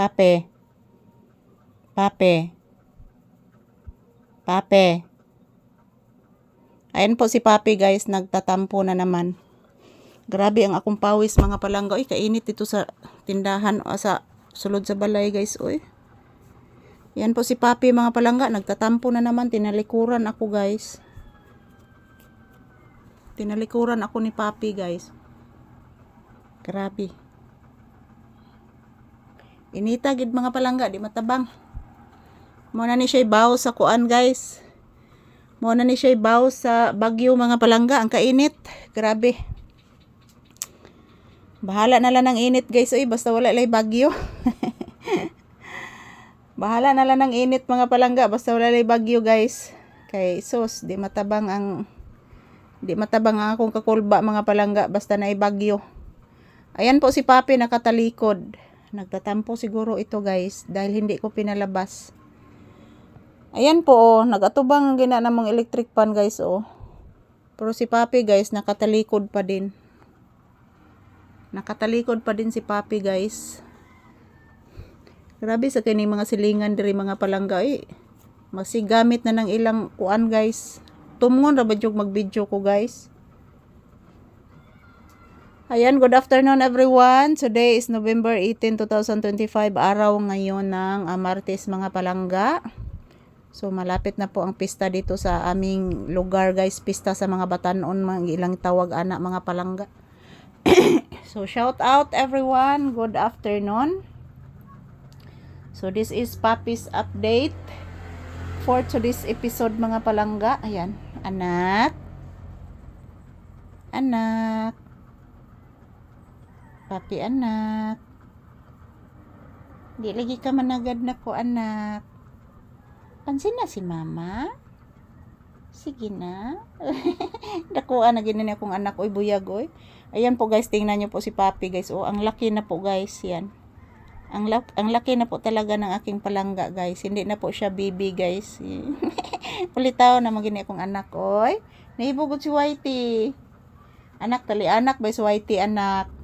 Pape. Pape. Pape. Ayan po si Papi guys, nagtatampo na naman. Grabe ang akong pawis mga palangga. Uy, kainit dito sa tindahan o sa sulod sa balay guys. Uy. Yan po si Papi mga palangga. Nagtatampo na naman. Tinalikuran ako guys. Tinalikuran ako ni Papi guys. Grabe. Inita gid mga palangga. Di matabang. Muna ni siya baw sa kuan guys. Muna ni siya baw sa bagyo mga palangga. Ang kainit. Grabe. Bahala na lang ng init guys. Uy, basta wala lay bagyo. Bahala na lang ng init mga palangga. Basta wala lay bagyo guys. Kay sus, di matabang ang di matabang ang akong kakulba mga palangga. Basta na bagyo. Ayan po si Papi nakatalikod. Nagtatampo siguro ito guys. Dahil hindi ko pinalabas. Ayan po oh. Nagatubang ang gina namang electric pan guys oh. Pero si Papi guys nakatalikod pa din. Nakatalikod pa din si Papi, guys. Grabe sa kini mga silingan diri mga palangga eh. Masigamit na ng ilang kuan, guys. Tumongon ra ba mag-video ko, guys. Ayan, good afternoon everyone. Today is November 18, 2025. Araw ngayon ng uh, Martes mga palangga. So malapit na po ang pista dito sa aming lugar guys. Pista sa mga batanon, mga ilang tawag anak mga palangga. So, shout out everyone. Good afternoon. So, this is Papi's update for today's episode mga palangga. Ayan. Anak. Anak. Papi anak. Di lagi ka managad na ko anak. Pansin na si mama. Sige na. Dakuan na ginin akong anak. Oy, buyag oy. Ayan po guys, tingnan nyo po si Papi guys. Oh, ang laki na po guys, yan. Ang, lak ang laki na po talaga ng aking palangga guys. Hindi na po siya baby guys. Pulitaw na magini akong anak. Oy, naibugod si Whitey. Anak, tali anak ba si Whitey anak?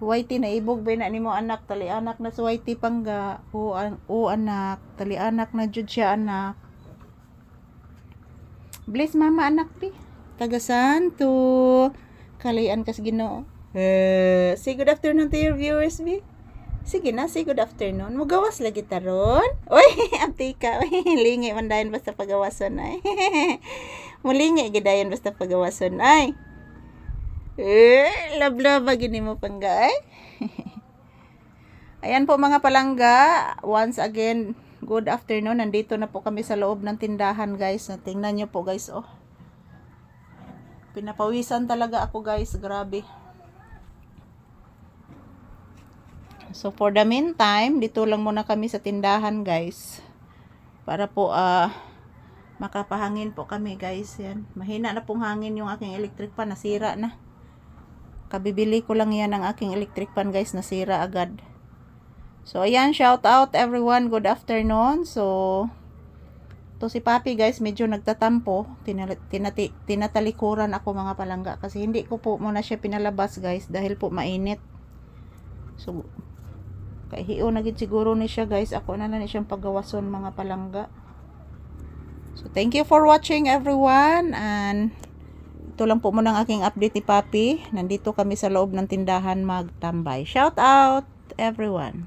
Whitey na ibog ba na ni mo anak tali anak na si Whitey pangga. O, an o anak, tali anak na jud siya anak. Bless mama anak pi taga Santo. Kalayan kas Ginoo. Eh, say good afternoon to your viewers, bi. Sige na, say good afternoon. Mugawas lagi taron. Oy, abti ka. Oy, lingi man dayon basta pagawason ay. Mulingi gidayon basta pagawason ay. Eh, lablaba gini mo pangga ay. Ayan po mga palangga. Once again, good afternoon. Nandito na po kami sa loob ng tindahan guys. Tingnan nyo po guys, oh. Pinapawisan talaga ako guys, grabe. So for the meantime, dito lang muna kami sa tindahan guys. Para po uh, makapahangin po kami guys. Yan. Mahina na pong hangin yung aking electric pan, nasira na. Kabibili ko lang yan ng aking electric pan guys, nasira agad. So ayan, shout out everyone, good afternoon. So To si Papi guys, medyo nagtatampo. Tinali, tinati, tinatalikuran ako mga palangga. Kasi hindi ko po muna siya pinalabas guys. Dahil po mainit. So, kay hiyo na gid siguro ni siya guys. Ako na lang siyang pagawason mga palangga. So, thank you for watching everyone. And, ito lang po muna ang aking update ni Papi. Nandito kami sa loob ng tindahan magtambay. Shout out everyone.